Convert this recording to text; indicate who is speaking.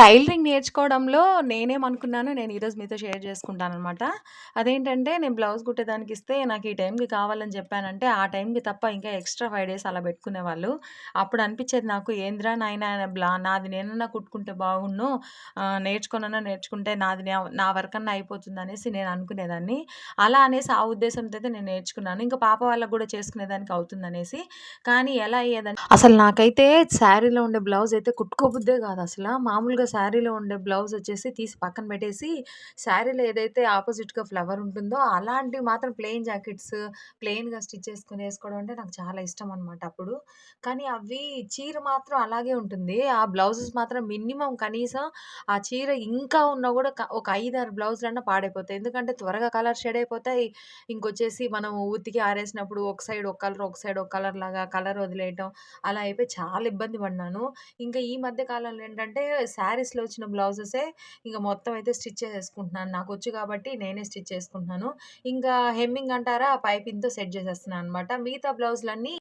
Speaker 1: Tailoring నేర్చుకోవడంలో నేనేమనుకున్నాను నేను ఈరోజు మీతో షేర్ చేసుకుంటాను అనమాట అదేంటంటే నేను బ్లౌజ్ కుట్టేదానికి ఇస్తే నాకు ఈ టైంకి కావాలని చెప్పానంటే, ఆ టైంకి తప్ప ఇంకా ఎక్స్‌ట్రా ఫైవ్ డేస్ అలా పెట్టుకునేవాళ్ళు. అప్పుడు అనిపించేది నాకు ఏంద్రా నాయనా బ్లా నాది నేనన్నా కుట్టుకుంటే బాగుండు ఆహ్, నేర్చుకుంటే నాది నా వర్క్ అన్నా అయిపోతుంది అనేసి నేను అనుకునేదాన్ని. అలా అనేసి ఆ ఉద్దేశంతో అయితే నేను నేర్చుకున్నాను. ఇంకా పాప వాళ్ళకి కూడా చేసుకునేదానికి అవుతుందనేసి. కానీ ఎలా అయ్యేదని అసలు నాకైతే శారీలో ఉండే బ్లౌజ్ అయితే కుట్టుకోబుద్దే కాదు అసలు మామూలుగా శారీలో ఉండే బ్లౌజ్ వచ్చేసి తీసి పక్కన పెట్టేసి, శారీలో ఏదైతే ఆపోజిట్గా ఫ్లవర్ ఉంటుందో అలాంటివి మాత్రం ప్లెయిన్ జాకెట్స్ ప్లెయిన్‌గా స్టిచ్ చేసుకుని వేసుకోవడం అంటే నాకు చాలా ఇష్టం అనమాట అప్పుడు. కానీ అవి చీర మాత్రం అలాగే ఉంటుంది. ఆ బ్లౌజెస్ మాత్రం మినిమం కనీసం ఆ చీర ఇంకా ఉన్నా కూడా ఒక 5, 6 బ్లౌజులన్నా పాడైపోతాయి. ఎందుకంటే త్వరగా కలర్ షేడ్ అయిపోతాయి. ఇంకొచ్చేసి మనం ఉతికి ఆరేసినప్పుడు ఒక సైడ్ ఒక కలర్, ఒక సైడ్ ఒక కలర్ లాగా కలర్ వదిలేయటం అలా అయిపోయి చాలా ఇబ్బంది పడినాను. ఇంకా ఈ మధ్య కాలంలో ఏంటంటే శారీస్‌లో వచ్చిన బ్లౌజెసే ఇంకా మొత్తం అయితే స్టిచ్ చేసేసుకుంటున్నాను. వచ్చు కాబట్టి నేనే స్టిచ్ చేసుకుంటున్నాను. ఇంకా హెమ్మింగ్ అంటారా పైపింగ్‌తో సెట్ చేసేస్తున్నాను అనమాట మిగతా బ్లౌజులన్నీ